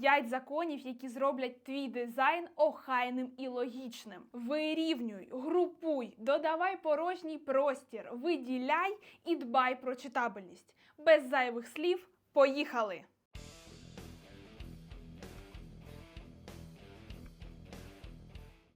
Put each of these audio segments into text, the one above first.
П'ять законів, які зроблять твій дизайн охайним і логічним. Вирівнюй, групуй, додавай порожній простір, виділяй і дбай про читабельність. Без зайвих слів, поїхали!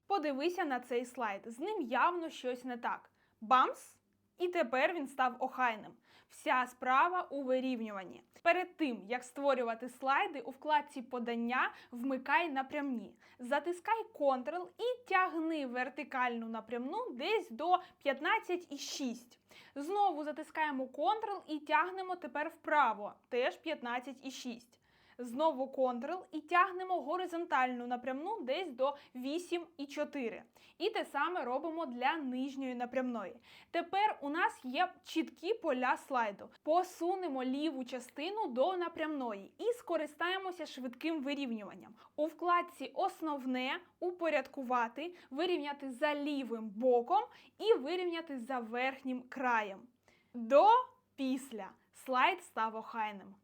Подивися на цей слайд. З ним явно щось не так. Бамс! І тепер він став охайним. Вся справа у вирівнюванні. Перед тим, як створювати слайди, у вкладці подання вмикай напрямні. Затискай Ctrl і тягни вертикальну напрямну десь до 15,6. Знову затискаємо Ctrl і тягнемо тепер вправо, теж 15,6. Знову Ctrl і тягнемо горизонтальну напрямну десь до 8,4. І те саме робимо для нижньої напрямної. Тепер у нас є чіткі поля слайду. Посунемо ліву частину до напрямної і скористаємося швидким вирівнюванням. У вкладці Основне упорядкувати, вирівняти за лівим боком і вирівняти за верхнім краєм. До після слайд став охайним.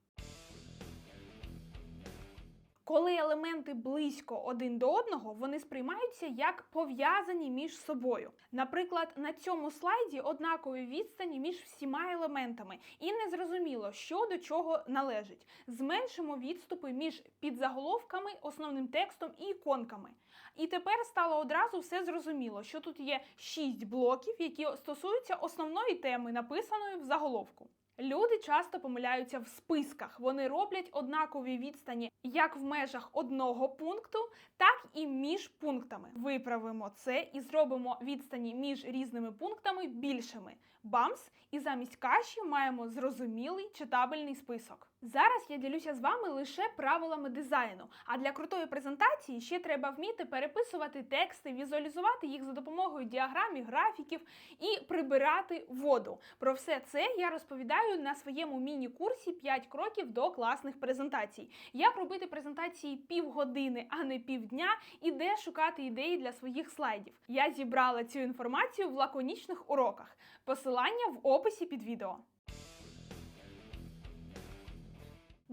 Коли елементи близько один до одного, вони сприймаються як пов'язані між собою. Наприклад, на цьому слайді однакові відстані між всіма елементами, і незрозуміло, що до чого належить. Зменшимо відступи між підзаголовками, основним текстом і іконками. І тепер стало одразу все зрозуміло, що тут є шість блоків, які стосуються основної теми, написаної в заголовку. Люди часто помиляються в списках. Вони роблять однакові відстані як в межах одного пункту, так і між пунктами. Виправимо це і зробимо відстані між різними пунктами більшими. Бамс, і замість каші маємо зрозумілий читабельний список. Зараз я ділюся з вами лише правилами дизайну. А для крутої презентації ще треба вміти переписувати тексти, візуалізувати їх за допомогою діаграм, графіків і прибирати воду. Про все це я розповідаю на своєму міні-курсі 5 кроків до класних презентацій. Як робити презентації півгодини, а не півдня, і де шукати ідеї для своїх слайдів. Я зібрала цю інформацію в лаконічних уроках. Посилання в описі під відео.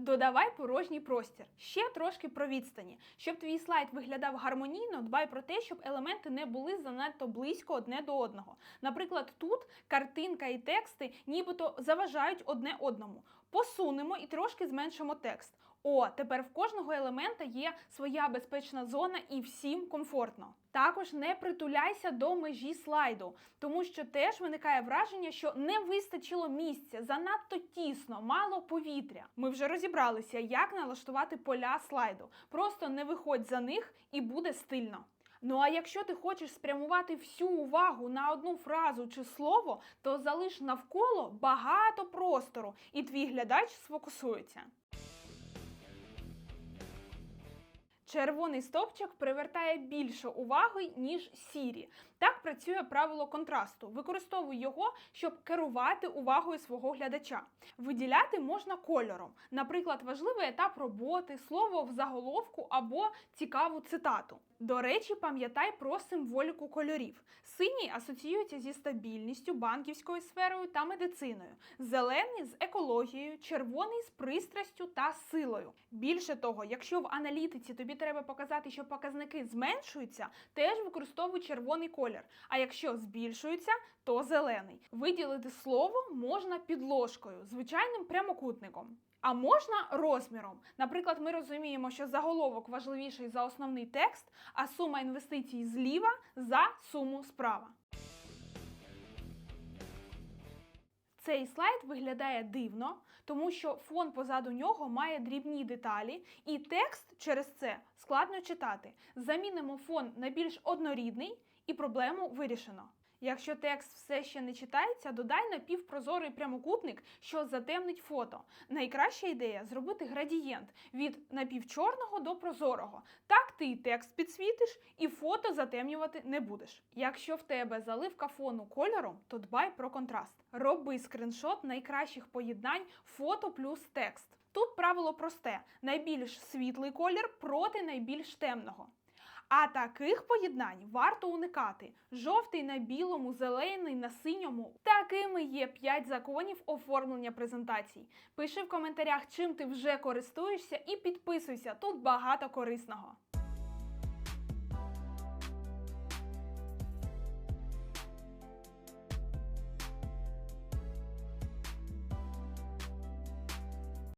Додавай порожній простір. Ще трошки про відстані. Щоб твій слайд виглядав гармонійно, дбай про те, щоб елементи не були занадто близько одне до одного. Наприклад, тут картинка і тексти нібито заважають одне одному. Посунемо і трошки зменшимо текст. О, тепер в кожного елемента є своя безпечна зона і всім комфортно. Також не притуляйся до межі слайду, тому що теж виникає враження, що не вистачило місця, занадто тісно, мало повітря. Ми вже розібралися, як налаштувати поля слайду. Просто не виходь за них і буде стильно. Ну а якщо ти хочеш спрямувати всю увагу на одну фразу чи слово, то залиш навколо багато простору, і твій глядач сфокусується. Червоний стовпчик привертає більше уваги, ніж сірі. Так працює правило контрасту. Використовуй його, щоб керувати увагою свого глядача. Виділяти можна кольором, наприклад, важливий етап роботи, слово в заголовку або цікаву цитату. До речі, пам'ятай про символіку кольорів. Синій асоціюється зі стабільністю, банківською сферою та медициною, зелений з екологією, червоний з пристрастю та силою. Більше того, якщо в аналітиці тобі треба показати, що показники зменшуються, теж використовуй червоний колір. А якщо збільшується, то зелений. Виділити слово можна підложкою, звичайним прямокутником. А можна розміром. Наприклад, ми розуміємо, що заголовок важливіший за основний текст, а сума інвестицій зліва за суму справа. Цей слайд виглядає дивно, тому що фон позаду нього має дрібні деталі, і текст через це складно читати. Замінимо фон на більш однорідний, і проблему вирішено. Якщо текст все ще не читається, додай напівпрозорий прямокутник, що затемнить фото. Найкраща ідея зробити градієнт від напівчорного до прозорого. Так ти текст підсвітиш, і фото затемнювати не будеш. Якщо в тебе заливка фону кольором, то дбай про контраст. Роби скриншот найкращих поєднань фото плюс текст. Тут правило просте: найбільш світлий колір проти найбільш темного. А таких поєднань варто уникати: жовтий на білому, зелений на синьому. Такими є 5 законів оформлення презентацій. Пиши в коментарях, чим ти вже користуєшся, і підписуйся. Тут багато корисного.